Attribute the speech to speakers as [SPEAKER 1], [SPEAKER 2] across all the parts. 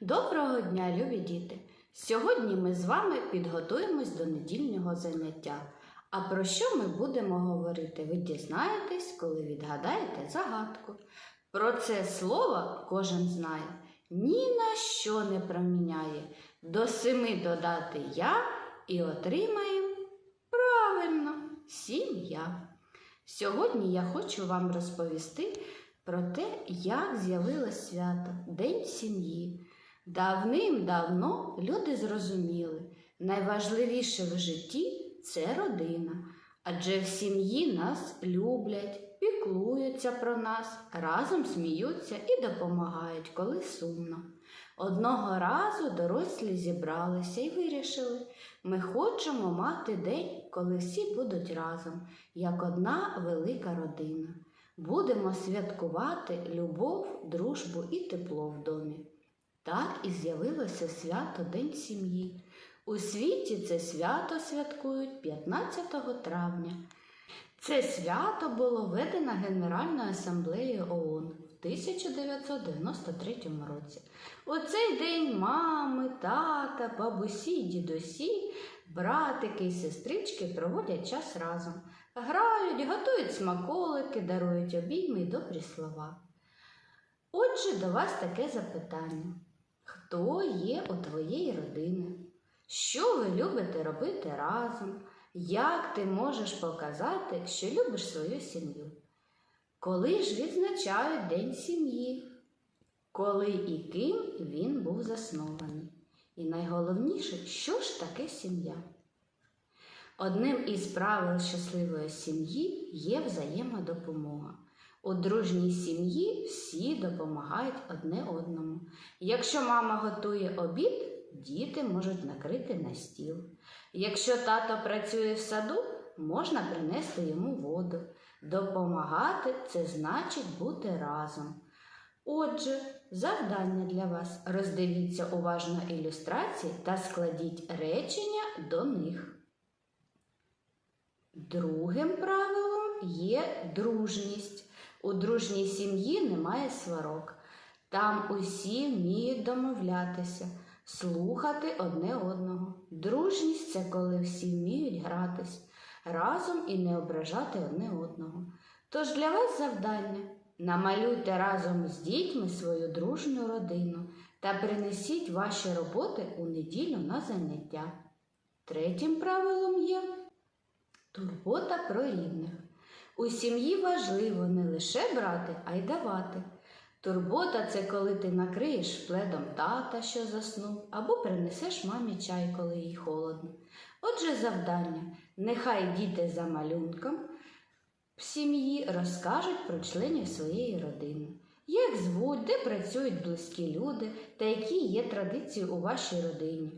[SPEAKER 1] Доброго дня, любі діти! Сьогодні ми з вами підготуємось до недільного заняття. А про що ми будемо говорити? Ви дізнаєтесь, коли відгадаєте загадку. Про це слово кожен знає, ні на що не проміняє. До семи додати я і отримаємо правильно сім'я. Сьогодні я хочу вам розповісти про те, як з'явилось свято День сім'ї. Давним-давно люди зрозуміли, найважливіше в житті це родина, адже в сім'ї нас люблять, піклуються про нас, разом сміються і допомагають, коли сумно. Одного разу дорослі зібралися і вирішили, ми хочемо мати день, коли всі будуть разом, як одна велика родина. Будемо святкувати любов, дружбу і тепло в домі. Так і з'явилося свято День сім'ї. У світі це свято святкують 15 травня. Це свято було введено Генеральною асамблеєю ООН в 1993 році. У цей день мами, тата, бабусі, дідусі, братики і сестрички проводять час разом, грають, готують смаколики, дарують обійми й добрі слова. Отже, до вас таке запитання. Хто є у твоєї родини? Що ви любите робити разом? Як ти можеш показати, що любиш свою сім'ю? Коли ж відзначають День сім'ї? Коли і ким він був заснований? І найголовніше, що ж таке сім'я? Одним із правил щасливої сім'ї є взаємодопомога. У дружній сім'ї всі допомагають одне одному. Якщо мама готує обід, діти можуть накрити на стіл. Якщо тато працює в саду, можна принести йому воду. Допомагати це значить бути разом. Отже, завдання для вас. Роздивіться уважно ілюстрації та складіть речення до них. Другим правилом є дружність. У дружній сім'ї немає сварок. Там усі вміють домовлятися, слухати одне одного. Дружність це коли всі вміють гратись разом і не ображати одне одного. Тож для вас завдання намалюйте разом з дітьми свою дружню родину та принесіть ваші роботи у неділю на заняття. Третім правилом є турбота про рідних. У сім'ї важливо не лише брати, а й давати. Турбота це коли ти накриєш пледом тата, що заснув, або принесеш мамі чай, коли їй холодно. Отже, завдання нехай діти за малюнком в сім'ї розкажуть про членів своєї родини. Як звуть, де працюють близькі люди та які є традиції у вашій родині,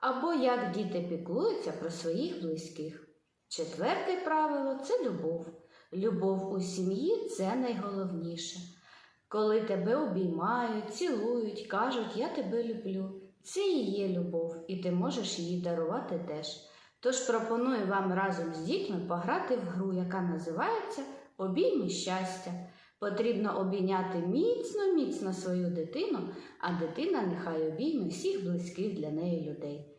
[SPEAKER 1] або як діти піклуються про своїх близьких. Четверте правило це любов. Любов у сім'ї це найголовніше. Коли тебе обіймають, цілують, кажуть, я тебе люблю. Це і є любов, і ти можеш її дарувати теж. Тож пропоную вам разом з дітьми пограти в гру, яка називається Обійми щастя. Потрібно обійняти міцно, міцно свою дитину, а дитина нехай обійме всіх близьких для неї людей.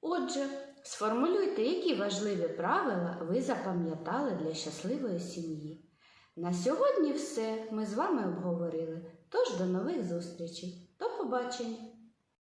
[SPEAKER 1] Отже, сформулюйте, які важливі правила ви запам'ятали для щасливої сім'ї. На сьогодні все ми з вами обговорили. Тож до нових зустрічей. До побачення!